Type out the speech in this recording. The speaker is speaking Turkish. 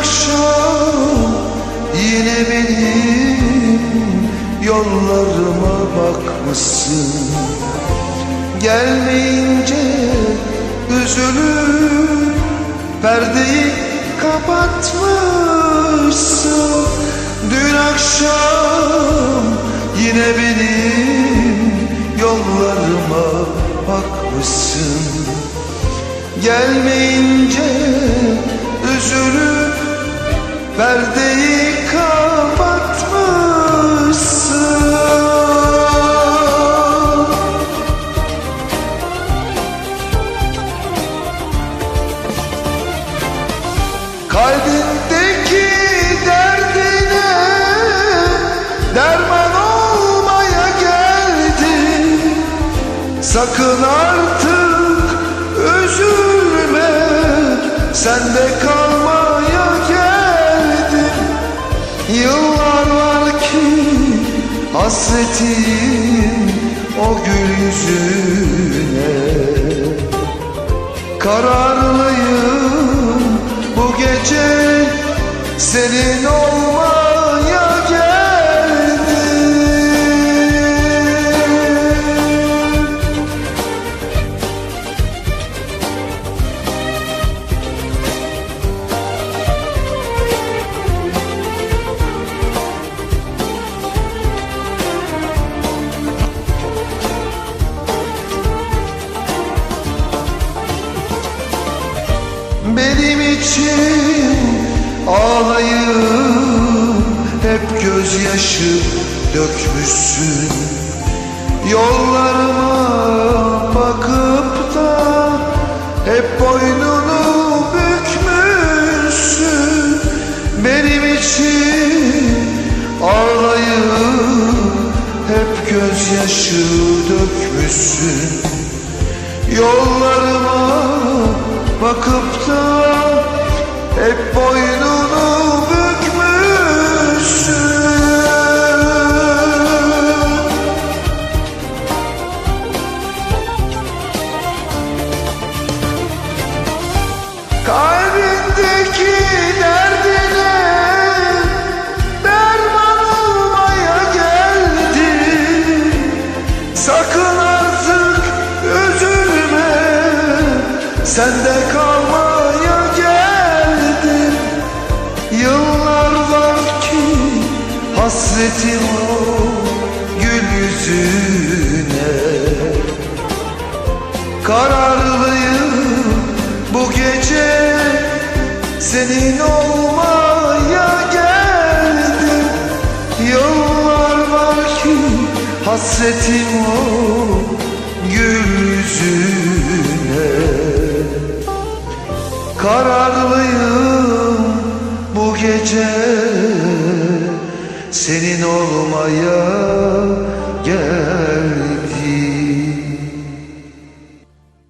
akşam yine benim yollarıma bakmışsın. Gelmeyince üzülüp perdeyi kapatmışsın. Dün akşam yine benim yollarıma bakmışsın. Gelmeyince üzülüp perdeyi kapatmışsın. Kalbindeki derdine derman olmaya geldim Sakın artık üzülme Sende geldim Yıllar var ki hasretim o gül yüzüne. Kararlıyım bu gece senin olmaya Benim için ağlayıp hep gözyaşı dökmüşsün. Yollarıma bakıp da hep boynunu bükmüşsün. Benim için ağlayıp hep gözyaşı dökmüşsün. Yollarıma bakıp da hep boynunu Sende kalmaya geldim. Yıllar var ki hasretim o gül yüzüne. Kararlıyım bu gece senin olmaya geldim. Yıllar var ki hasretim o gül yüzüne Kararlıyım bu gece. Senin olmaya gel